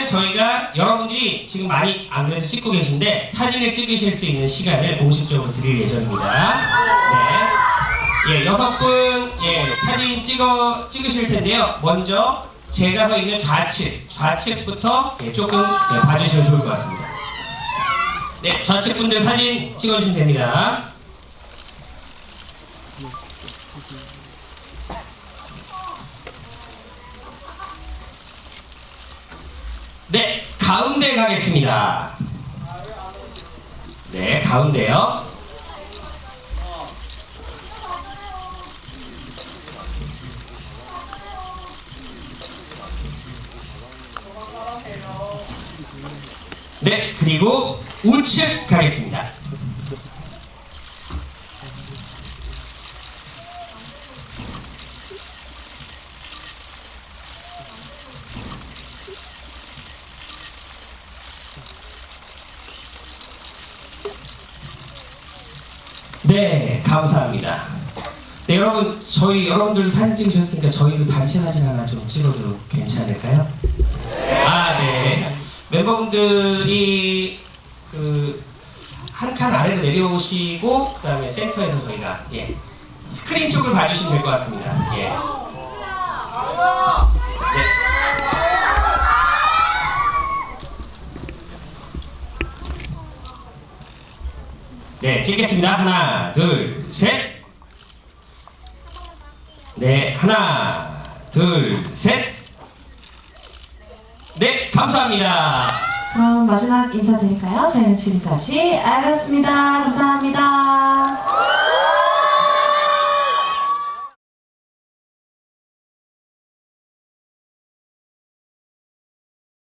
이번에는 저희가 여러분들이 지금 많이 안 그래도 찍고 계신데 사진을 찍으실 수 있는 시간을 공식적으로 드릴 예정입니다. 네. 예, 여섯 분, 예, 사진 찍어, 찍으실 텐데요. 먼저 제가 서 있는 좌측, 좌측부터 예, 조금 예, 봐주시면 좋을 것 같습니다. 네, 좌측 분들 사진 찍어주시면 됩니다. 네, 가운데 가겠습니다. 네, 가운데요. 네, 그리고 우측 가겠습니다. 네, 감사합니다. 네, 여러분, 저희 여러분들 사진 찍으셨으니까 저희도 단체 사진 하나 좀 찍어도 괜찮을까요? 아, 네. 멤버분들이 그 한 칸 아래로 내려오시고 그다음에 센터에서 저희가 예 스크린 쪽을 봐주시면 될 것 같습니다. 예. 네. 네, 찍겠습니다. 하나, 둘, 셋. 네, 하나, 둘, 셋. 네, 감사합니다. 그럼 마지막 인사드릴까요? 저희는 지금까지 알겠습니다. 감사합니다.